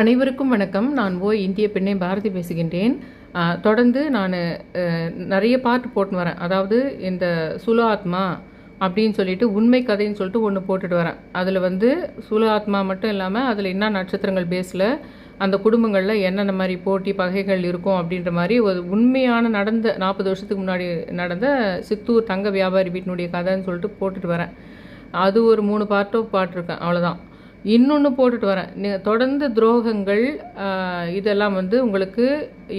அனைவருக்கும் வணக்கம். நான் ஓய் இந்திய பெண்ணை பாரதி பேசுகின்றேன். தொடர்ந்து நான் நிறைய பாட்டு போட்டுன்னு வரேன். அதாவது இந்த சுல ஆத்மா அப்படின்னு சொல்லிட்டு உண்மை கதைன்னு சொல்லிட்டு ஒன்று போட்டுட்டு வரேன். அதில் வந்து சுல ஆத்மா மட்டும் இல்லாமல் அதில் என்ன நட்சத்திரங்கள் பேஸில் அந்த குடும்பங்களில் என்னென்ன மாதிரி போட்டி பகைகள் இருக்கும் அப்படின்ற மாதிரி ஒரு உண்மையான நடந்த நாற்பது வருஷத்துக்கு முன்னாடி நடந்த சித்தூர் தங்க வியாபாரி வீட்டினுடைய கதைன்னு சொல்லிட்டு போட்டுட்டு வரேன். அது ஒரு மூணு பாட்டோ பாட்டிருக்கேன். அவ்வளோதான் இன்னொன்று போட்டுட்டு வரேன். நீங்கள் தொடர்ந்து துரோகங்கள் இதெல்லாம் வந்து உங்களுக்கு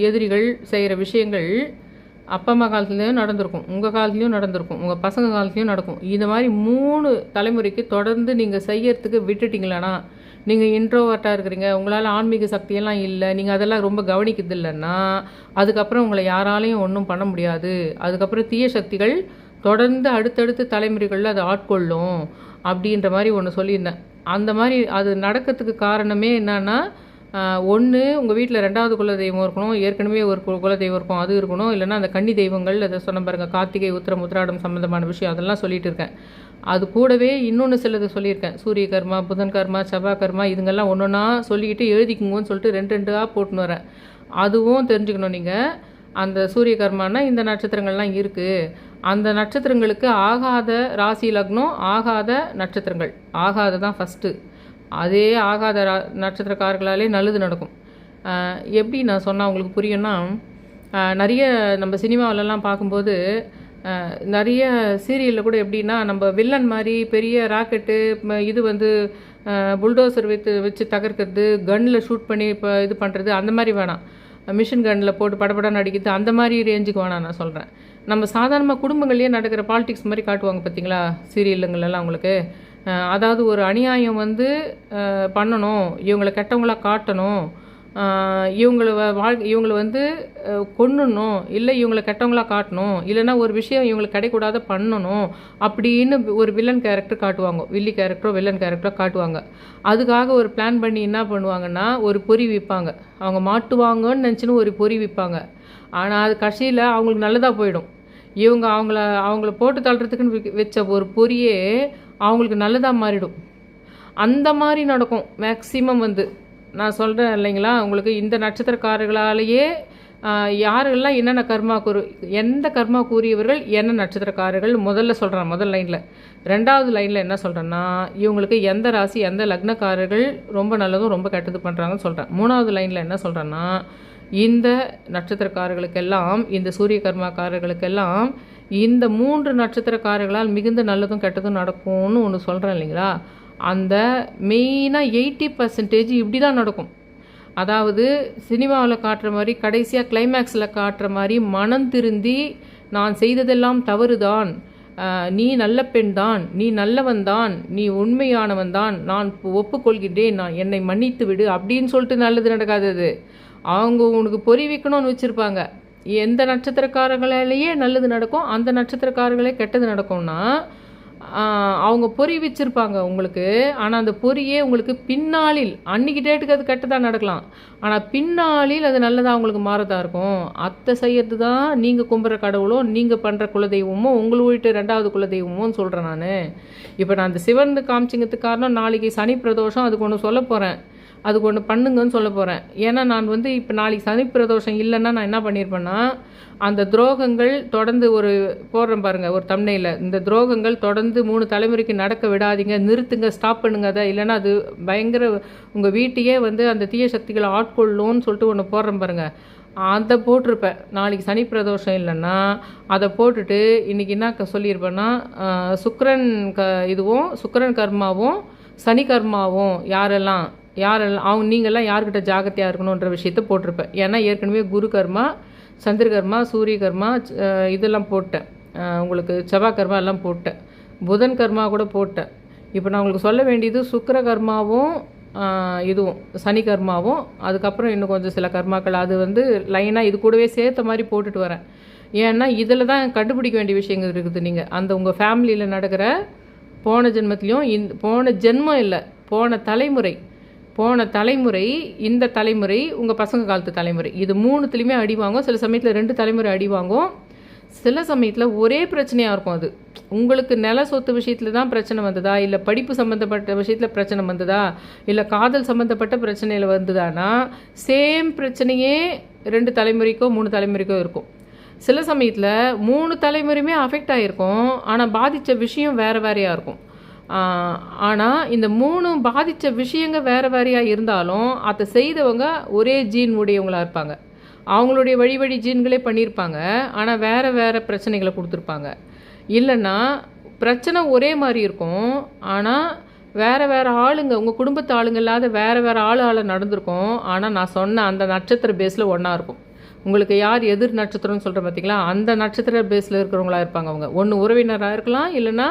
எதிரிகள் செய்கிற விஷயங்கள் அப்பா அம்மா காலத்துலேயும் நடந்திருக்கும். உங்கள் காலத்துலேயும் நடந்திருக்கும். உங்கள் பசங்க காலத்துலேயும் நடக்கும். இந்த மாதிரி மூணு தலைமுறைக்கு தொடர்ந்து நீங்கள் செய்யறதுக்கு விட்டுட்டீங்களானா நீங்கள் இன்ட்ரோவர்ட்டாக இருக்கிறீங்க உங்களால் ஆன்மீக சக்தியெல்லாம் இல்லை நீங்கள் அதெல்லாம் ரொம்ப கவனிக்கிறது இல்லைன்னா அதுக்கப்புறம் உங்களை யாராலையும் ஒன்றும் பண்ண முடியாது. அதுக்கப்புறம் தீய சக்திகள் தொடர்ந்து அடுத்தடுத்து தலைமுறைகளில் அது ஆட்கொள்ளும் அப்படின்ற மாதிரி ஒன்று சொல்லியிருந்தேன். அந்த மாதிரி அது நடக்கிறதுக்கு காரணமே என்னென்னா ஒன்று உங்கள் வீட்டில் ரெண்டாவது குல தெய்வம் இருக்கணும் ஏற்கனவே ஒரு கு- குல தெய்வம் இருக்கும் அது இருக்கணும் இல்லைன்னா அந்த கன்னி தெய்வங்கள் அதை சொன்ன பாருங்கள் கார்த்திகை உத்திரம் உத்திராடம் சம்மந்தமான விஷயம் அதெல்லாம் சொல்லிட்டு இருக்கேன். அது கூடவே இன்னொன்று சிலது சொல்லியிருக்கேன். சூரிய கர்மா புதன் கர்மா செவ்வாய் கர்மா இதுங்கெல்லாம் ஒன்று ஒன்றா சொல்லிக்கிட்டு எழுதிக்குங்கன்னு சொல்லிட்டு ரெண்டு ரெண்டாக போட்டுன்னு வரேன். அதுவும் தெரிஞ்சுக்கணும் நீங்கள் அந்த சூரிய கர்மானா இந்த நட்சத்திரங்கள்லாம் இருக்குது அந்த நட்சத்திரங்களுக்கு ஆகாத ராசி லக்னம் ஆகாத நட்சத்திரங்கள். ஆகாத தான் ஃபஸ்ட்டு அதே ஆகாத ரா நட்சத்திரக்காரர்களாலே நல்லது நடக்கும். எப்படி நான் சொன்னால் உங்களுக்கு புரியும்னா நிறைய நம்ம சினிமாவிலலாம் பார்க்கும்போது நிறைய சீரியலில் கூட எப்படின்னா நம்ம வில்லன் மாதிரி பெரிய ராக்கெட்டு இது வந்து புல்டோசர் வைத்து வச்சு தகர்க்கிறது கன்னில் ஷூட் பண்ணி இப்போ இது பண்ணுறது அந்த மாதிரி வேணாம். மிஷின் கன்னில் போட்டு படப்படம் அடிக்கிறது அந்த மாதிரி ரேஞ்சுக்கு வேணாம் நான் சொல்கிறேன் நம்ம சாதாரணமாக குடும்பங்கள்லேயே நடக்கிற பாலிடிக்ஸ் மாதிரி காட்டுவாங்க பார்த்தீங்களா சீரியலுங்களெல்லாம் உங்களுக்கு. அதாவது ஒரு அநியாயம் வந்து பண்ணணும். இவங்களை கெட்டவங்களாக காட்டணும். இவங்கள வாழ் இவங்கள வந்து கொண்ணணும் கொன்னணும். இல்லை இவங்களை கெட்டவங்களாக காட்டணும். இல்லைன்னா ஒரு விஷயம் இவங்களுக்கு கிடைக்கூடாத பண்ணணும். அப்படின்னு ஒரு வில்லன் கேரக்டர் காட்டுவாங்க. வில்லி கேரக்டரோ வில்லன் கேரக்டரோ காட்டுவாங்க. அதுக்காக ஒரு பிளான் பண்ணி என்ன பண்ணுவாங்கன்னா ஒரு பொறி விற்பாங்க. அவங்க மாட்டுவாங்கன்னு நினச்சின்னு ஒரு பொறி விற்பாங்க. ஆனால் அது கடைசியில் அவங்களுக்கு நல்லதாக போயிடும். இவங்க அவங்கள அவங்கள போட்டு தள்ளுறதுக்குன்னு வச்ச ஒரு பொரியே அவங்களுக்கு நல்லதாக மாறிடும். அந்த மாதிரி நடக்கும். மேக்சிமம் வந்து. நான் சொல்கிறேன் இல்லைங்களா? உங்களுக்கு இந்த நட்சத்திரக்காரர்களாலேயே யாரெல்லாம் என்னென்ன கர்மா கூறு எந்த கர்மா கூறியவர்கள் என்ன நட்சத்திரக்காரர்கள்? முதல்ல சொல்கிறேன் முதல் லைனில். ரெண்டாவது லைனில் என்ன சொல்கிறேன்னா இவங்களுக்கு எந்த ராசி எந்த லக்னக்காரர்கள் ரொம்ப நல்லதும் ரொம்ப கெட்டது பண்ணுறாங்கன்னு சொல்கிறேன் மூணாவது லைனில் என்ன சொல்கிறேன்னா இந்த நட்சத்திரக்காரர்களுக்கெல்லாம் இந்த சூரிய கர்மாக்காரர்களுக்கெல்லாம் இந்த மூன்று நட்சத்திரக்காரர்களால் மிகுந்த நல்லதும் கெட்டதும் நடக்கும்னு ஒன்று சொல்கிறேன் இல்லைங்களா? அந்த மெயினாக எயிட்டி பர்சன்டேஜ் இப்படி தான் நடக்கும். அதாவது சினிமாவில் காட்டுற மாதிரி கடைசியாக கிளைமேக்ஸில் காட்டுற மாதிரி மனம் திருந்தி நான் செய்ததெல்லாம் தவறுதான். நீ நல்ல பெண் தான் நீ நல்லவன் தான் நீ உண்மையானவன் தான் நான் ஒப்புக்கொள்கின்றேன் நான் என்னை மன்னித்து விடு அப்படின்னு சொல்லிட்டு நல்லது நடக்காதது. அவங்க உனக்கு பொறி வைக்கணும்னு வச்சுருப்பாங்க. எந்த நட்சத்திரக்காரங்களாலேயே நல்லது நடக்கும் அந்த நட்சத்திரக்காரங்களே கெட்டது நடக்கும்னா அவங்க பொறி வச்சுருப்பாங்க உங்களுக்கு. ஆனால் அந்த பொரியே உங்களுக்கு பின்னாளில் அன்னைக்கு டேட்டுக்கு அது கெட்டதாக நடக்கலாம். ஆனால் பின்னாளில் அது நல்லதாக உங்களுக்கு மாறதாக இருக்கும். அத்தை செய்கிறது தான் நீங்கள் கும்புற கடவுளோ நீங்கள் பண்ணுற குலதெய்வமோ உங்களை வீட்டு ரெண்டாவது குலதெய்வமோன்னு சொல்கிறேன் நான். இப்போ நான் அந்த சிவன் காமிச்சிங்கிறதுக்கு காரணம் நாளைக்கு சனி பிரதோஷம் அதுக்கு ஒன்று சொல்ல போகிறேன் அதுக்கு ஒன்று பண்ணுங்கன்னு சொல்ல போகிறேன் ஏன்னா நான் வந்து இப்போ நாளைக்கு சனி பிரதோஷம் இல்லைன்னா நான் என்ன பண்ணியிருப்பேன்னா அந்த துரோகங்கள் தொடர்ந்து ஒரு போடுறேன் பாருங்கள் ஒரு தம்னையில் இந்த துரோகங்கள் தொடர்ந்து மூணு தலைமுறைக்கு நடக்க விடாதீங்க நிறுத்துங்க ஸ்டாப் பண்ணுங்க அதை இல்லைன்னா அது பயங்கர உங்கள் வீட்டையே வந்து அந்த தீய சக்திகளை ஆட்கொள்ளும்னு சொல்லிட்டு ஒன்று போடுறேன் பாருங்கள் அதை போட்டிருப்பேன். நாளைக்கு சனி பிரதோஷம் இல்லைன்னா அதை போட்டுட்டு இன்றைக்கி என்ன சொல்லியிருப்பேன்னா சுக்கரன் க இதுவும் சுக்கரன் கர்மாவும் சனி கர்மாவும் யாரெல்லாம் யாரெல்லாம் அவங்க நீங்கள்லாம் யார்கிட்ட ஜாகிரதையாக இருக்கணுன்ற விஷயத்த போட்டிருப்பேன். ஏன்னா ஏற்கனவே குரு கர்மா சந்திர கர்மா சூரிய கர்மா இதெல்லாம் போட்டேன். உங்களுக்கு செவ்வாய் கர்மா எல்லாம் போட்டேன். புதன் கர்மா கூட போட்டேன். இப்போ நான் உங்களுக்கு சொல்ல வேண்டியது சுக்கர கர்மாவும் இதுவும் சனி கர்மாவும் அதுக்கப்புறம் இன்னும் கொஞ்சம் சில கர்மாக்கள். அது வந்து லைனாக இது கூடவே சேர்த்த மாதிரி போட்டுட்டு வரேன். ஏன்னா இதில் தான் கண்டுபிடிக்க வேண்டிய விஷயங்கள் இருக்குது நீங்கள் அந்த உங்கள் ஃபேமிலியில் நடக்கிற போன ஜென்மத்திலையும் இந் போன ஜென்மம் இல்லை போன தலைமுறை. போன தலைமுறை இந்த தலைமுறை உங்கள் பசங்க காலத்து தலைமுறை. இது மூணுத்துலேயுமே அடி வாங்கும் சில சமயத்தில் ரெண்டு தலைமுறை அடி வாங்கும் சில சமயத்தில் ஒரே பிரச்சனையாக இருக்கும் அது. உங்களுக்கு நில சொத்து விஷயத்தில் தான் பிரச்சனை வந்ததா? இல்லை படிப்பு சம்மந்தப்பட்ட விஷயத்தில் பிரச்சனை வந்ததா? இல்லை காதல் சம்மந்தப்பட்ட பிரச்சனையில் வந்ததானா? சேம் பிரச்சனையே ரெண்டு தலைமுறைக்கோ மூணு தலைமுறைக்கோ இருக்கும். சில சமயத்தில் மூணு தலைமுறையுமே அஃபெக்ட் ஆகிருக்கும் ஆனால் பாதித்த விஷயம் வேறு வேறையாக இருக்கும். ஆனால் இந்த மூணும் பாதித்த விஷயங்க வேறு வேறையாக இருந்தாலும் அதை செய்தவங்க ஒரே ஜீன் உடையவங்களாக இருப்பாங்க. அவங்களுடைய வழி வழி ஜீன்களே பண்ணியிருப்பாங்க. ஆனால் வேறு வேறு பிரச்சனைகளை கொடுத்துருப்பாங்க. இல்லைன்னா பிரச்சனை ஒரே மாதிரி இருக்கும். ஆனால் வேறு வேறு ஆளுங்க உங்கள் குடும்பத்து ஆளுங்க இல்லாத வேறு வேறு ஆள் ஆள நடந்திருக்கும். ஆனால் நான் சொன்ன அந்த நட்சத்திர பேஸில் ஒன்றா இருக்கும். உங்களுக்கு யார் எதிர் நட்சத்திரம்னு சொல்கிற பார்த்தீங்களா அந்த நட்சத்திர பேஸில் இருக்கிறவங்களா இருப்பாங்க அவங்க. ஒன்று உறவினராக இருக்கலாம் இல்லைன்னா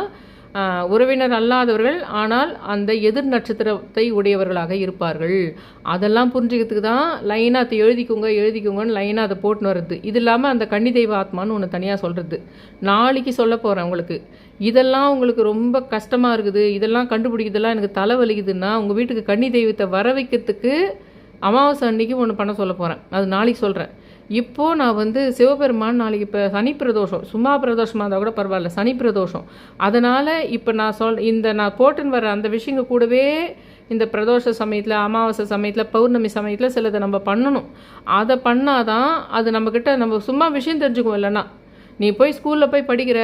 உறவினர் அல்லாதவர்கள் ஆனால் அந்த எதிர் நட்சத்திரத்தை உடையவர்களாக இருப்பார்கள். அதெல்லாம் புரிஞ்சுக்கிறதுக்கு தான் லைனாக அதை எழுதிக்கோங்க எழுதிக்கோங்கன்னு லைனாக அதை போட்டுன்னு வருது இது இல்லாமல் அந்த கன்னி தெய்வ ஆத்மான்னு ஒன்று தனியாக சொல்கிறது நாளைக்கு சொல்ல போகிறேன் உங்களுக்கு. இதெல்லாம் உங்களுக்கு ரொம்ப கஷ்டமாக இருக்குது. இதெல்லாம் கண்டுபிடிக்கிறதெல்லாம் எனக்கு தலை வலிக்குதுன்னா உங்கள் வீட்டுக்கு கன்னி தெய்வத்தை வர வைக்கிறதுக்கு அமாவாசை அன்னைக்கு ஒன்று பண்ண சொல்ல போகிறேன் அது நாளைக்கு சொல்கிறேன் இப்போது நான் வந்து சிவபெருமான் நாளைக்கு இப்போ சனி பிரதோஷம் சும்மா பிரதோஷமாக இருந்தால் கூட பரவாயில்ல சனி பிரதோஷம். அதனால் இப்போ நான் சொல் இந்த நான் போட்டுன்னு வர அந்த விஷயங்க கூடவே இந்த பிரதோஷ சமயத்தில் அமாவாசை சமயத்தில் பௌர்ணமி சமயத்தில் சிலதை நம்ம பண்ணணும். அதை பண்ணாதான் அது நம்மக்கிட்ட நம்ம சும்மா விஷயம் தெரிஞ்சுக்குவோம் இல்லைன்னா. நீ போய் ஸ்கூலில் போய் படிக்கிற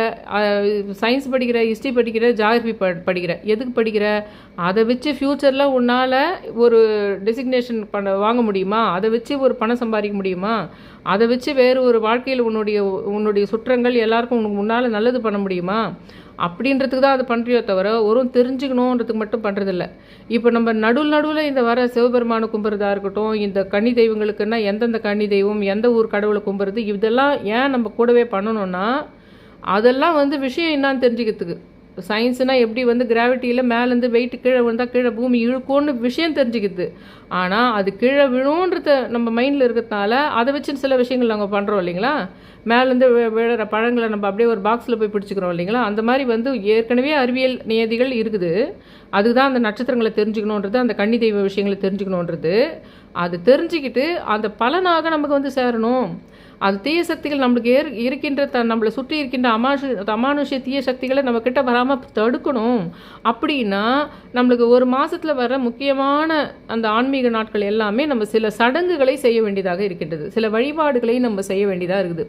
சயின்ஸ் படிக்கிற ஹிஸ்ட்ரி படிக்கிற ஜாகிரபி ப படிக்கிற. எதுக்கு படிக்கிற? அதை வச்சு ஃப்யூச்சரில் உன்னால் ஒரு டெசிக்னேஷன் பண்ண வாங்க முடியுமா? அதை வச்சு ஒரு பணம் சம்பாதிக்க முடியுமா? அதை வச்சு வேறு ஒரு வாழ்க்கையில் உன்னுடைய உன்னுடைய சுற்றங்கள் எல்லாருக்கும் உனக்கு முன்னால் நல்லது பண்ண முடியுமா? அப்படின்றதுக்கு தான் அதை பண்ணுறியோ தவிர ஒரு தெரிஞ்சுக்கணுன்றதுக்கு மட்டும் பண்ணுறதில்ல இப்போ நம்ம நடுவில் நடுவில் இந்த வர சிவபெருமானை கும்புறதா இருக்கட்டும் இந்த கன்னி தெய்வங்களுக்குன்னா எந்தெந்த கன்னி தெய்வம் எந்த ஊர் கடவுளை கும்புறது இதெல்லாம் ஏன் நம்ம கூடவே பண்ணணும்னா அதெல்லாம் வந்து விஷயம் என்னான்னு தெரிஞ்சுக்கிறதுக்கு. சயின்ஸுனால் எப்படி வந்து கிராவிட்டியில் மேலேருந்து வெயிட் கீழே விழுந்தால் கீழே பூமி இழுக்கும்னு விஷயம் தெரிஞ்சுக்குது. ஆனால் அது கீழே விழுன்றத நம்ம மைண்டில் இருக்கிறதுனால அதை வச்சு சில விஷயங்கள் நாங்கள் பண்ணுறோம் இல்லைங்களா? மேலேருந்து வி- விழுற பழங்களை நம்ம அப்படியே ஒரு பாக்ஸில் போய் பிடிச்சிக்கிறோம் இல்லைங்களா? அந்த மாதிரி வந்து ஏற்கனவே அறிவியல் நியதிகள் இருக்குது. அதுதான் அந்த நட்சத்திரங்களை தெரிஞ்சுக்கணுன்றது அந்த கன்னி தெய்வ விஷயங்களை தெரிஞ்சுக்கணுன்றது. அது தெரிஞ்சுக்கிட்டு அந்த பலனாக நமக்கு வந்து சேரணும். அது தீய சக்திகள் நம்மளுக்கு ஏற் இருக்கின்ற த நம்மளை சுற்றி இருக்கின்ற அமானுஷ அமானுஷ தீய சக்திகளை நம்ம வராமல் தடுக்கணும். அப்படின்னா நம்மளுக்கு ஒரு மாதத்தில் வர முக்கியமான அந்த ஆன்மீக நாட்கள் எல்லாமே நம்ம சில சடங்குகளை செய்ய வேண்டியதாக இருக்கின்றது. சில வழிபாடுகளை நம்ம செய்ய வேண்டியதாக இருக்குது.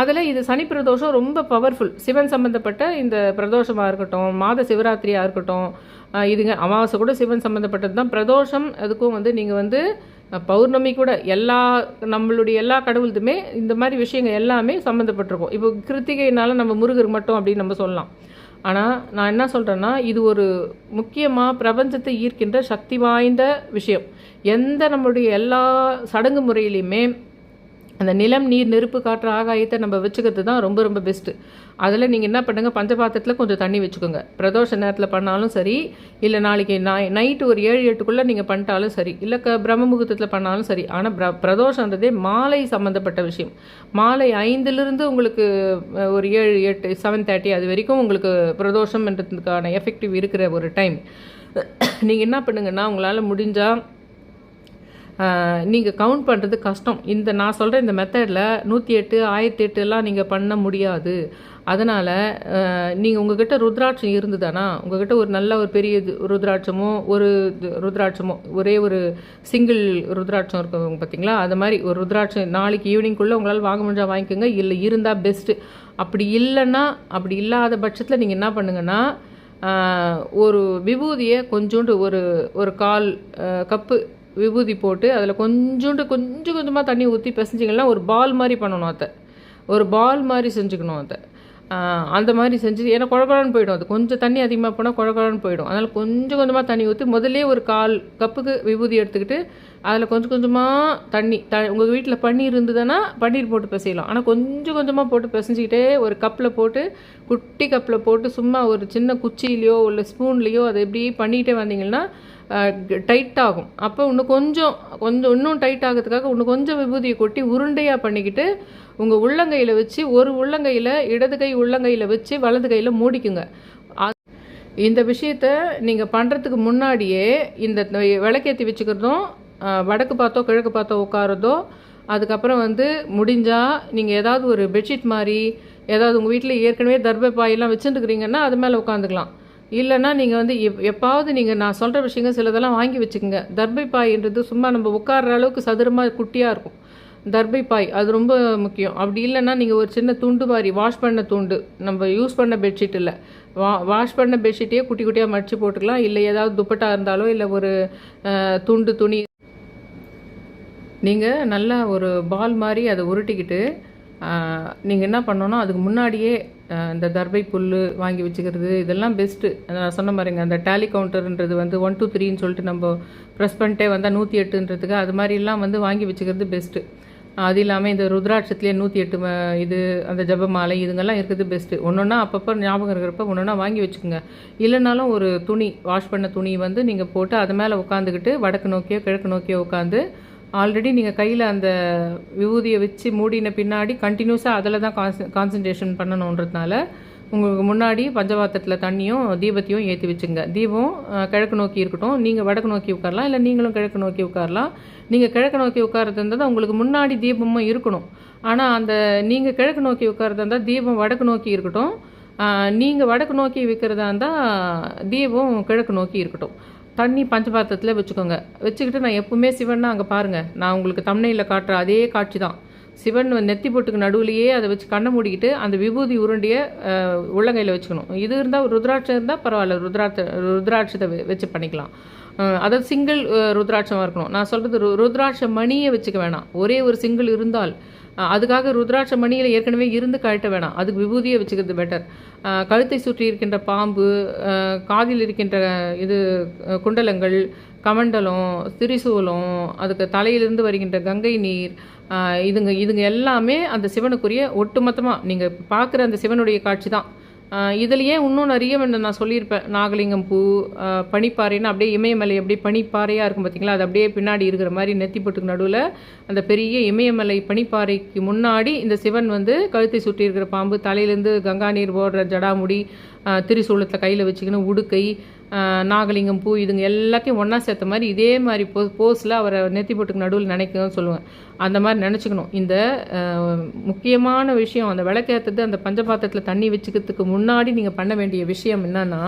அதில் இது சனி பிரதோஷம் ரொம்ப பவர்ஃபுல் சிவன் சம்மந்தப்பட்ட இந்த பிரதோஷமாக இருக்கட்டும் மாத சிவராத்திரியாக இருக்கட்டும் இதுங்க அமாவாசை கூட சிவன் சம்மந்தப்பட்டது தான் பிரதோஷம் அதுக்கும் வந்து நீங்கள் வந்து பௌர்ணமி கூட எல்லா நம்மளுடைய எல்லா கடவுளுதுமே இந்த மாதிரி விஷயங்கள் எல்லாமே சம்மந்தப்பட்டிருக்கும் இப்போ கிருத்திகைனால நம்ம முருகர் மட்டும் அப்படின்னு நம்ம சொல்லலாம். ஆனால் நான் என்ன சொல்கிறேன்னா இது ஒரு முக்கியமாக பிரபஞ்சத்தை ஈர்க்கின்ற சக்தி வாய்ந்த விஷயம். எந்த நம்மளுடைய எல்லா சடங்கு முறையிலையுமே அந்த நிலம் நீர் நெருப்பு காற்று ஆகாயத்தை நம்ம வச்சுக்கிறது தான் ரொம்ப ரொம்ப பெஸ்ட்டு அதில் நீங்கள் என்ன பண்ணுங்கள் பஞ்சபாத்திரத்தில் கொஞ்சம் தண்ணி வச்சுக்கோங்க. பிரதோஷ நேரத்தில் பண்ணாலும் சரி இல்லை நாளைக்கு நாய் நைட்டு ஒரு ஏழு எட்டுக்குள்ளே நீங்கள் பண்ணிட்டாலும் சரி இல்லை க பிரம்ம முகூர்த்தத்தில் பண்ணாலும் சரி ஆனால் பிர பிரதோஷன்றதே மாலை சம்மந்தப்பட்ட விஷயம். மாலை ஐந்துலேருந்து உங்களுக்கு ஒரு ஏழு எட்டு செவன் தேர்ட்டி அது வரைக்கும் உங்களுக்கு பிரதோஷம்ன்றதுக்கான எஃபெக்டிவ் இருக்கிற ஒரு டைம் நீங்கள் என்ன பண்ணுங்கன்னா உங்களால் முடிஞ்சால் நீங்கள் கவுண்ட் பண்ணுறது கஷ்டம். இந்த நான் சொல்கிற இந்த மெத்தடில் நூற்றி எட்டு ஆயிரத்தி எட்டுலாம் நீங்கள் பண்ண முடியாது. அதனால் நீங்கள் உங்ககிட்ட ருத்ராட்சம் இருந்ததானா உங்ககிட்ட ஒரு நல்ல ஒரு பெரிய இது ருத்ராட்சமோ ஒரு இது ருத்ராட்சமோ ஒரே ஒரு சிங்கிள் ருத்ராட்சம் இருக்கும் பார்த்தீங்களா அது மாதிரி ஒரு ருத்ராட்சம் நாளைக்கு ஈவினிங்குள்ளே உங்களால் வாங்க முடிஞ்சால் வாங்கிக்கோங்க. இல்லை இருந்தால் பெஸ்ட்டு அப்படி இல்லைன்னா அப்படி இல்லாத பட்சத்தில் நீங்கள் என்ன பண்ணுங்கன்னா ஒரு விபூதியை கொஞ்சோண்டு ஒரு ஒரு கால் கப்பு விபூதி போட்டு அதில் கொஞ்சோண்டு கொஞ்சம் கொஞ்சமாக தண்ணி ஊற்றி பிசைஞ்சிங்கன்னா ஒரு பால் மாதிரி பண்ணணும் அதை. ஒரு பால் மாதிரி செஞ்சுக்கணும் அதை. அந்த மாதிரி செஞ்சு ஏன்னா குழகுழன்னு போயிடும் அது. கொஞ்சம் தண்ணி அதிகமாக போனால் குழகுழன்னு போயிடும். அதனால் கொஞ்சம் கொஞ்சமாக தண்ணி ஊற்றி முதல்லே ஒரு கால் கப்புக்கு விபூதி எடுத்துக்கிட்டு அதில் கொஞ்சம் கொஞ்சமாக தண்ணி த உங்கள் வீட்டில் பன்னீர் இருந்ததுன்னா பன்னீர் போட்டு பிசையலாம். ஆனால் கொஞ்சம் கொஞ்சமாக போட்டு பிசைஞ்சிக்கிட்டே ஒரு கப்பில் போட்டு குட்டி கப்பில் போட்டு சும்மா ஒரு சின்ன குச்சியிலையோ இல்லை ஸ்பூன்லேயோ அதை எப்படி பண்ணிகிட்டே வந்தீங்கன்னா டைட் ஆகும். அப்போ இன்னும் கொஞ்சம் கொஞ்சம் இன்னும் டைட் ஆகிறதுக்காக இன்னும் கொஞ்சம் விபூதியை கொட்டி உருண்டையாக பண்ணிக்கிட்டு உங்கள் உள்ளங்கையில் வச்சு ஒரு உள்ளங்கையில் இடது கை உள்ளங்கையில் வச்சு வலது கையில் மூடிக்குங்க. இந்த விஷயத்த நீங்கள் பண்ணுறதுக்கு முன்னாடியே இந்த விளக்கேற்றி வச்சுக்கிறதும் வடக்கு பார்த்தோ கிழக்கு பார்த்தோ உட்காரதோ அதுக்கப்புறம் வந்து முடிஞ்சால் நீங்கள் ஏதாவது ஒரு பெட்ஷீட் மாதிரி ஏதாவது உங்கள் வீட்டில் ஏற்கனவே தர்பை பாயெல்லாம் வச்சுருக்கிறீங்கன்னா அது மேலே உட்காந்துக்கலாம் இல்லைன்னா நீங்கள் வந்து எப் எப்பாவது நீங்கள் நான் சொல்கிற விஷயங்கள் சிலதெல்லாம் வாங்கி வச்சுக்கோங்க. தர்பை பாயின்றது சும்மா நம்ம உட்கார்ற அளவுக்கு சதுரமாக குட்டியாக இருக்கும். தர்பை பாய் அது ரொம்ப முக்கியம். அப்படி இல்லைன்னா நீங்கள் ஒரு சின்ன துண்டு மாதிரி வாஷ் பண்ண துண்டு நம்ம யூஸ் பண்ண பெட்ஷீட் இல்லை. வா வாஷ் பண்ண பெட்ஷீட்டையே குட்டி குட்டியாக மடித்து போட்டுக்கலாம். இல்லை ஏதாவது துப்பட்டா இருந்தாலோ இல்லை ஒரு துண்டு துணி. நீங்கள் நல்லா ஒரு பால் மாதிரி அதை உருட்டிக்கிட்டு நீங்கள் என்ன பண்ணணும் அதுக்கு முன்னாடியே இந்த தர்பை புல் வாங்கி வச்சுக்கிறது இதெல்லாம் பெஸ்ட்டு நான் சொன்ன மாதிரிங்க அந்த டேலி கவுண்டர்ன்றது வந்து ஒன் டூ த்ரீன்னு சொல்லிட்டு நம்ம ப்ரெஸ் பண்ணிட்டே வந்தால் நூற்றி எட்டுன்றதுக்கு அது மாதிரிலாம் வந்து வாங்கி வச்சுக்கிறது பெஸ்ட்டு அது இல்லாமல் இந்த ருத்ராட்சத்துலேயே நூற்றி எட்டு இது அந்த ஜபமாலை இதுங்கெல்லாம் இருக்கிறது பெஸ்ட்டு ஒன்றுன்னா அப்பப்போ ஞாபகம் இருக்கிறப்ப ஒன்றுனா வாங்கி வச்சுக்கோங்க. இல்லைனாலும் ஒரு துணி வாஷ் பண்ண துணி வந்து நீங்கள் போட்டு அது மேலே உட்காந்துக்கிட்டு வடக்கு நோக்கியோ கிழக்கு நோக்கியோ உட்காந்து ஆல்ரெடி நீங்கள் கையில் அந்த விபூதியை வச்சு மூடின பின்னாடி கண்டினியூஸாக அதில் தான் கான்சன் கான்சன்ட்ரேஷன் பண்ணணுன்றதுனால உங்களுக்கு முன்னாடி பஞ்சபாத்திரத்தில் தண்ணியும் தீபத்தையும் ஏற்றி வச்சுங்க. தீபம் கிழக்கு நோக்கி இருக்கட்டும். நீங்கள் வடக்கு நோக்கி உட்காரலாம் இல்லை நீங்களும் கிழக்கு நோக்கி உட்காரலாம். நீங்கள் கிழக்கு நோக்கி உட்கார்றது இருந்தால் உங்களுக்கு முன்னாடி தீபமும் இருக்கணும். ஆனால் அந்த நீங்கள் கிழக்கு நோக்கி உட்கார்றது இருந்தால் தீபம் வடக்கு நோக்கி இருக்கட்டும். நீங்கள் வடக்கு நோக்கி வைக்கிறதா இருந்தால் தீபம் கிழக்கு நோக்கி இருக்கட்டும். தண்ணி பஞ்சபாத்திரத்தில் வச்சுக்கோங்க. வச்சுக்கிட்டு நான் எப்பவுமே சிவன்னா அங்கே பாருங்கள் நான் உங்களுக்கு தமிழில் காட்டுற அதே காட்சி தான். சிவன் நெத்தி போட்டுக்கு நடுவுலையே அதை வச்சு கண்ணை மூடிக்கிட்டு அந்த விபூதி உருண்டியை உள்ளங்கையில் வச்சுக்கணும். இது இருந்தால் ருத்ராட்சம் இருந்தால் பரவாயில்ல ருத்ராட்ச ருத்ராட்சத்தை வச்சு பண்ணிக்கலாம். அதாவது சிங்கிள் ருத்ராட்சமாக இருக்கணும். நான் சொல்கிறது ருத்ராட்ச மணியை வச்சுக்க வேணாம். ஒரே ஒரு சிங்கிள் இருந்தால் அதுக்காக ருத்ராட்ச மணியில் ஏற்கனவே இருந்து கழட்ட வேணாம். அதுக்கு விபூதியை வச்சுக்கிறது பெட்டர் கழுத்தை சுற்றி இருக்கின்ற பாம்பு காதில் இருக்கின்ற இது குண்டலங்கள் கமண்டலம் திரிசூலம் அதுக்கு தலையிலிருந்து வருகின்ற கங்கை நீர் இதுங்க இதுங்க எல்லாமே அந்த சிவனுக்குரிய ஒட்டுமொத்தமாக நீங்கள் பார்க்குற அந்த சிவனுடைய காட்சி தான். இதுலேயே இன்னும் நிறைய வேண்டும் நான் சொல்லியிருப்பேன். நாகலிங்கம் பூ ஆஹ் பனிப்பாறைன்னு அப்படியே இமயமலை அப்படியே பனிப்பாறையாக இருக்கும் பார்த்தீங்களா அது அப்படியே பின்னாடி இருக்கிற மாதிரி நெத்திப்பட்டுக்கு நடுவில் அந்த பெரிய இமயமலை பனிப்பாறைக்கு முன்னாடி இந்த சிவன் வந்து கழுத்தை சுற்றி இருக்கிற பாம்பு தலையிலேருந்து கங்கா நீர் ஓடுற ஜடாமுடி திரிசூலத்தை கையில் வச்சுக்கணும் உடுக்கை நாகலிங்கம் பூ இதுங்க எல்லாத்தையும் ஒன்றா சேர்த்த மாதிரி இதே மாதிரி போ போஸில் அவரை நெத்தி போட்டுக்கு நடுவில் நினைக்கணும்னு சொல்லுவேன். அந்த மாதிரி நினச்சிக்கணும். இந்த முக்கியமான விஷயம் அந்த விளக்கேற்றது அந்த பஞ்சபாத்திரத்தில் தண்ணி வச்சுக்கிறதுக்கு முன்னாடி நீங்கள் பண்ண வேண்டிய விஷயம் என்னென்னா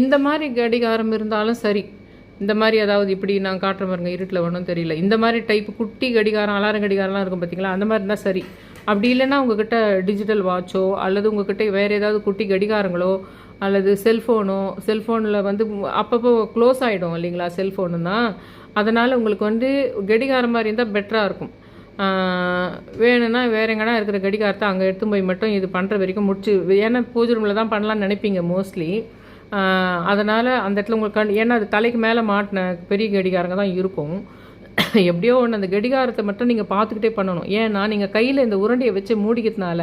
இந்த மாதிரி கடிகாரம் இருந்தாலும் சரி இந்த மாதிரி அதாவது இப்படி நான் காட்டுற பாருங்க இருட்டில் ஒன்றும் தெரியல. இந்த மாதிரி டைப் குட்டி கடிகாரம் அலாரம் கடிகாரம்லாம் இருக்கும் பார்த்தீங்களா அந்த மாதிரி இருந்தால் சரி. அப்படி இல்லைன்னா உங்ககிட்ட டிஜிட்டல் வாட்சோ அல்லது உங்ககிட்ட வேறு ஏதாவது குட்டி கடிகாரங்களோ அல்லது செல்ஃபோனோ செல்ஃபோனில் வந்து அப்பப்போ க்ளோஸ் ஆகிடும் இல்லைங்களா செல்ஃபோனுன்னா அதனால் உங்களுக்கு வந்து கடிகாரம் மாதிரி இருந்தால் பெட்டராக இருக்கும். வேணும்னா வேற எங்கன்னா இருக்கிற கடிகாரத்தை அங்கே எடுத்து போய் மட்டும் இது பண்ணுற வரைக்கும் முடிச்சு ஏன்னா பூஜை ரூமில் தான் பண்ணலாம்னு நினைப்பீங்க மோஸ்ட்லி அதனால் அந்த இடத்துல உங்களுக்கு கண் ஏன்னா அது தலைக்கு மேலே மாட்டின பெரிய கடிகாரங்க தான் இருக்கும். எப்படியோ ஒன்று அந்த கடிகாரத்தை மட்டும் நீங்கள் பார்த்துக்கிட்டே பண்ணணும். ஏன்னா நீங்கள் கையில் இந்த உருண்டையை வச்சு மூடிக்கிறதுனால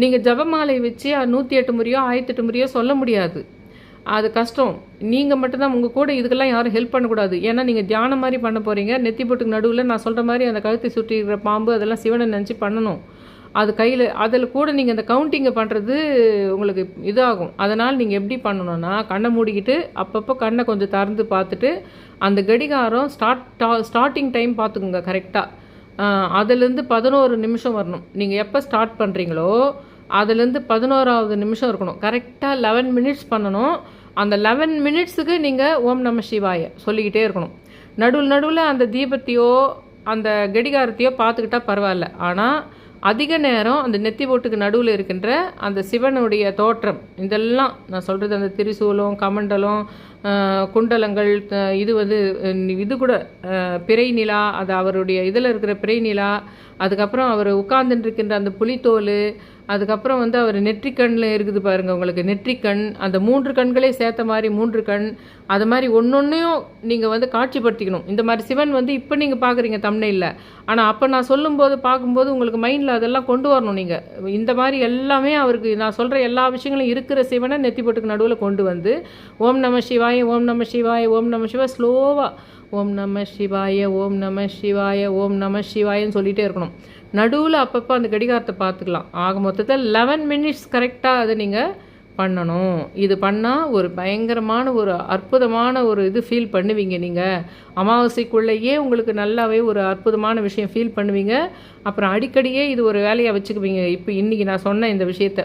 நீங்கள் ஜபமாலை வச்சு நூற்றி எட்டு முறையோ ஆயிரத்தி எட்டு முறையோ சொல்ல முடியாது. அது கஷ்டம். நீங்கள் மட்டும்தான் உங்கள் கூட இதுக்கெல்லாம் யாரும் ஹெல்ப் பண்ணக்கூடாது. ஏன்னா நீங்கள் தியானம் மாதிரி பண்ண போகிறீங்க நெத்தி போட்டுக்கு நடுவில் நான் சொல்கிற மாதிரி அந்த கழுத்தை சுற்றி இருக்கிற பாம்பு அதெல்லாம் சிவனை நினச்சி பண்ணணும். அது கையில் அதில் கூட நீங்கள் அந்த கவுண்டிங்கை பண்ணுறது உங்களுக்கு இதாகும். அதனால் நீங்கள் எப்படி பண்ணணும்னா கண்ணை மூடிக்கிட்டு அப்பப்போ கண்ணை கொஞ்சம் திறந்து பார்த்துட்டு அந்த கடிகாரம் ஸ்டார்ட் ஸ்டார்டிங் டைம் பார்த்துக்குங்க கரெக்டாக அதுலேருந்து பதினோரு நிமிஷம் வரணும். நீங்கள் எப்போ ஸ்டார்ட் பண்ணுறீங்களோ அதுலேருந்து பதினோராவது நிமிஷம் இருக்கணும். கரெக்டாக லெவன் மினிட்ஸ் பண்ணணும். அந்த லெவன் மினிட்ஸுக்கு நீங்கள் ஓம் நம சிவாய சொல்லிக்கிட்டே இருக்கணும். நடுவில் நடுவில் அந்த தீபத்தையோ அந்த கடிகாரத்தையோ பார்த்துக்கிட்டா பரவாயில்ல. ஆனால் அதிக நேரம் அந்த நெத்தி போட்டுக்கு நடுவில் இருக்கின்ற அந்த சிவனுடைய தோற்றம். இதெல்லாம் நான் சொல்கிறது அந்த திரிசூலம் கமண்டலம் குண்டலங்கள் இது வந்து இது கூட ஆஹ், பிறை நிலா அது அவருடைய இதில் இருக்கிற பிறை நிலா அதுக்கப்புறம் அவர் உட்கார்ந்துட்டு இருக்கின்ற அந்த புலித்தோல் அதுக்கப்புறம் வந்து அவர் நெற்றிக்கண்ணில் இருக்குது பாருங்கள் உங்களுக்கு. நெற்றிக்கண் அந்த மூன்று கண்களே சேர்த்த மாதிரி மூன்று கண் அது மாதிரி ஒன்னொன்னையும் நீங்கள் வந்து காட்சிப்படுத்திக்கணும். இந்த மாதிரி சிவன் வந்து இப்போ நீங்கள் பார்க்குறீங்க தமிழில் ஆனால் அப்போ நான் சொல்லும்போது பார்க்கும்போது உங்களுக்கு மைண்டில் அதெல்லாம் கொண்டு வரணும் நீங்கள் இந்த மாதிரி எல்லாமே அவருக்கு நான் சொல்கிற எல்லா விஷயங்களும் இருக்கிற சிவனை நெத்தி போட்டுக்கு நடுவில் கொண்டு வந்து ஓம் நம சிவாய ஓம் நம சிவாய ஓம் நம சிவாய ஸ்லோவாக ஓம் நம சிவாய ஓம் நம சிவாய ஓம் நம சிவாயன்னு சொல்லிகிட்டே இருக்கணும். நடுவில் அப்பப்போ அந்த கடிகாரத்தை பார்த்துக்கலாம். ஆக மொத்தத்தில் லெவன் மினிட்ஸ் கரெக்டாக அதை நீங்கள் பண்ணணும். இது பண்ணால் ஒரு பயங்கரமான ஒரு அற்புதமான ஒரு இது ஃபீல் பண்ணுவீங்க நீங்கள் அமாவாசைக்குள்ளேயே உங்களுக்கு நல்லாவே ஒரு அற்புதமான விஷயம் ஃபீல் பண்ணுவீங்க. அப்புறம் அடிக்கடியே இது ஒரு வேலையாக வச்சுக்குவீங்க. இப்போ இன்றைக்கி நான் சொன்ன இந்த விஷயத்த.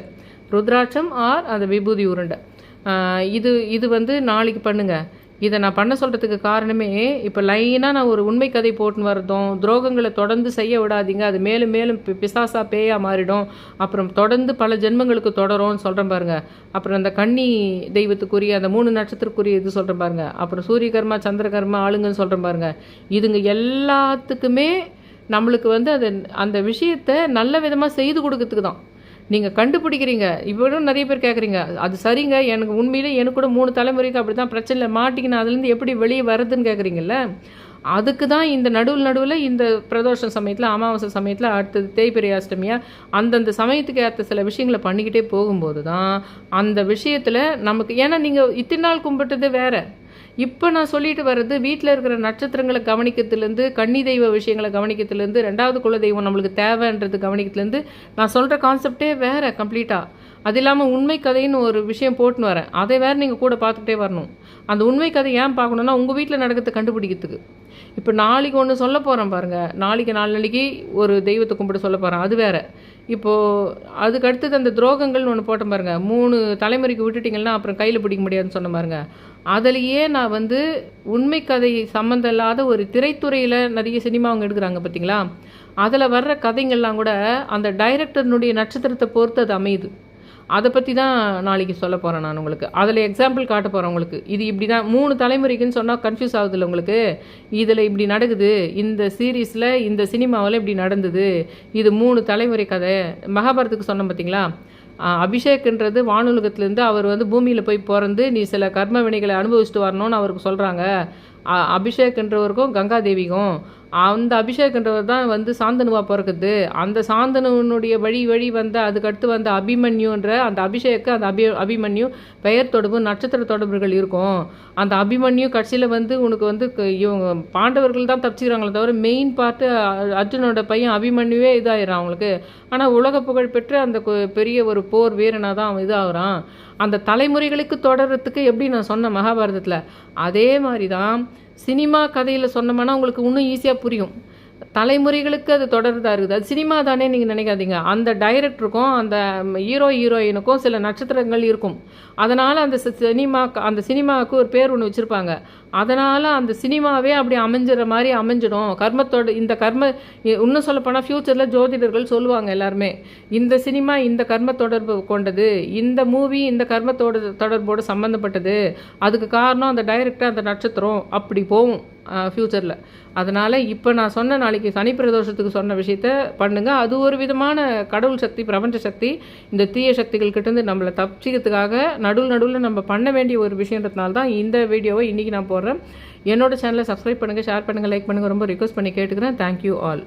ருத்ராட்சம் ஆர் அந்த விபூதி உருண்டை. இது இது வந்து நாளைக்கு பண்ணுங்கள் இதை நான் பண்ண சொல்கிறதுக்கு காரணமே இப்போ லைனாக நான் ஒரு உண்மை கதை போட்டுன்னு வரதும் துரோகங்களை தொடர்ந்து செய்ய விடாதீங்க அது மேலும் மேலும் பிசாசா பேயாக மாறிடும் அப்புறம் தொடர்ந்து பல ஜென்மங்களுக்கு தொடரும்னு சொல்கிறேன் பாருங்கள் அப்புறம் அந்த கன்னி தெய்வத்துக்குரிய அந்த மூணு நட்சத்திரக்குரிய இது சொல்கிறேன் பாருங்க. அப்புறம் சூரியகர்மா சந்திரகர்மா ஆளுங்கன்னு சொல்கிறேன் பாருங்கள் இதுங்க எல்லாத்துக்குமே நம்மளுக்கு வந்து அது அந்த விஷயத்தை நல்ல விதமாக செய்து கொடுக்கறதுக்கு தான் நீங்கள் கண்டுபிடிக்கிறீங்க. இவ்வளோ நிறைய பேர் கேட்குறீங்க அது சரிங்க. எனக்கு உண்மையிலே எனக்கு கூட மூணு தலைமுறைக்கு அப்படி தான் பிரச்சனை மாட்டிக்கின்னு அதுலேருந்து எப்படி வெளியே வருதுன்னு கேட்குறீங்கல்ல அதுக்கு தான் இந்த நடுவில் நடுவில் இந்த பிரதோஷம் சமயத்தில் அமாவாசை சமயத்தில் அடுத்தது தேய்பிரை அஷ்டமியாக அந்தந்த சமயத்துக்கு ஏற்ற சில விஷயங்களை பண்ணிக்கிட்டே போகும்போது தான் அந்த விஷயத்தில் நமக்கு ஏன்னா நீங்கள் இத்தனை நாள் கும்பிட்டது வேறு. இப்போ நான் சொல்லிட்டு வர்றது வீட்டில் இருக்கிற நட்சத்திரங்களை கவனிக்கிறதுலேருந்து கன்னி தெய்வ விஷயங்களை கவனிக்கிறதுலேருந்து ரெண்டாவது குல தெய்வம் நம்மளுக்கு தேவைன்றது கவனிக்கிறதுலேருந்து நான் சொல்கிற கான்செப்டே வேறு கம்ப்ளீட்டாக அது இல்லாமல் உண்மை கதைன்னு ஒரு விஷயம் போட்டுன்னு வரேன். அதை வேறு நீங்கள் கூட பார்த்துக்கிட்டே வரணும். அந்த உண்மை கதை ஏன் பார்க்கணுன்னா உங்கள் வீட்டில் நடக்கிறத கண்டுபிடிக்கிறதுக்கு. இப்போ நாளைக்கு ஒன்று சொல்ல போகிறேன் பாருங்கள் நாளைக்கு நாலு நாளைக்கு ஒரு தெய்வத்தை கும்பிட்டு சொல்ல போகிறேன் அது வேறு. இப்போது அதுக்கு அடுத்தது அந்த துரோகங்கள்னு ஒன்று போட்டேன் பாருங்கள் மூணு தலைமுறைக்கு விட்டுட்டிங்கன்னா அப்புறம் கையில் பிடிக்க முடியாதுன்னு சொன்ன பாருங்கள் அதுலேயே நான் வந்து உண்மை கதை சம்மந்தம் இல்லாத ஒரு திரைத்துறையில் நிறைய சினிமா அவங்க எடுக்கிறாங்க பார்த்தீங்களா அதில் வர்ற கதைங்கள்லாம் கூட அந்த டைரக்டர்னுடைய நட்சத்திரத்தை பொறுத்து அது அமையுது. அதை பற்றி தான் நாளைக்கு சொல்ல போகிறேன் நான் உங்களுக்கு. அதில் எக்ஸாம்பிள் காட்ட போகிறேன் உங்களுக்கு. இது இப்படி தான் மூணு தலைமுறைக்குன்னு சொன்னால் கன்ஃபியூஸ் ஆகுதுல்ல உங்களுக்கு? இதில் இப்படி நடக்குது இந்த சீரீஸில் இந்த சினிமாவில் இப்படி நடந்தது. இது மூணு தலைமுறை கதை. மகாபாரத்துக்கு சொன்னோம் பார்த்தீங்களா அபிஷேக்ன்றது வானுலகத்துலேருந்து அவர் வந்து பூமியில் போய் பிறந்து நீ சில கர்ம வினைகளை அனுபவிச்சுட்டு வரணும்னு அவருக்கு சொல்கிறாங்க அபிஷேக்ன்றவருக்கும் கங்காதேவிக்கும் அந்த அபிஷேகன்றவர் தான் வந்து சாந்தனுவா பிறக்குது. அந்த சாந்தனுவனுடைய வழி வழி வந்த அதுக்கடுத்து வந்த அபிமன்யுன்ற அந்த அபிஷேக்கு அந்த அபி அபிமன்யு பெயர் தொடர்பு நட்சத்திர தொடர்புகள் இருக்கும். அந்த அபிமன்யு கடைசியில் வந்து உனக்கு வந்து இவங்க பாண்டவர்கள் தான் தப்பிச்சுக்கிறாங்களே தவிர மெயின் பார்ட்டு அர்ஜுனோட பையன் அபிமன்யுவே இதாகிறான் அவங்களுக்கு. ஆனால் உலக புகழ் பெற்று அந்த பெரிய ஒரு போர் வீரனாக தான் அவன் இதாகிறான். அந்த தலைமுறைகளுக்கு தொடர்றதுக்கு எப்படி நான் சொன்ன மகாபாரதத்தில் அதே மாதிரி தான் சினிமா கதையில் சொன்னோம்னா உங்களுக்கு இன்னும் ஈஸியாக புரியும். தலைமுறைகளுக்கு அது தொடர்ந்தா இருக்குது. அது சினிமா தானே நீங்கள் நினைக்காதீங்க. அந்த டைரக்டருக்கும் அந்த ஹீரோ ஹீரோயினுக்கும் சில நட்சத்திரங்கள் இருக்கும். அதனால் அந்த சி- சினிமா அந்த சினிமாவுக்கு ஒரு பேர் ஒன்று வச்சுருப்பாங்க. அதனால் அந்த சினிமாவே அப்படி அமைஞ்சிற மாதிரி அமைஞ்சிடும். கர்மத்தோட இந்த கர்ம இன்னும் சொல்லப்போனால் ஃப்யூச்சரில் ஜோதிடர்கள் சொல்லுவாங்க எல்லாருமே. இந்த சினிமா இந்த கர்ம தொடர்பு கொண்டது. இந்த மூவி இந்த கர்மத்தோட தொடர்போடு சம்மந்தப்பட்டது அதுக்கு காரணம் அந்த டைரக்டர் அந்த நட்சத்திரம். அப்படி போகும். ஃப்யூச்சரில் அதனால் இப்போ நான் சொன்ன நாளைக்கு சனி பிரதோஷத்துக்கு சொன்ன விஷயத்த பண்ணுங்கள் அது ஒரு விதமான கடவுள் சக்தி பிரபஞ்ச சக்தி. இந்த தீய சக்திகள் கிட்டேருந்து நம்மளை தப்பிச்சிக்கிறதுக்காக நடுவில் நடுவில் நம்ம பண்ண வேண்டிய ஒரு விஷயன்றதுனால தான் இந்த வீடியோவை இன்றைக்கி நான் போடுறேன். என்னோட சேனலை சப்ஸ்கிரைப் பண்ணுங்கள் ஷேர் பண்ணுங்கள் லைக் பண்ணுங்கள் ரொம்ப ரிக்வஸ்ட் பண்ணி கேட்டுக்கிறேன். Thank you all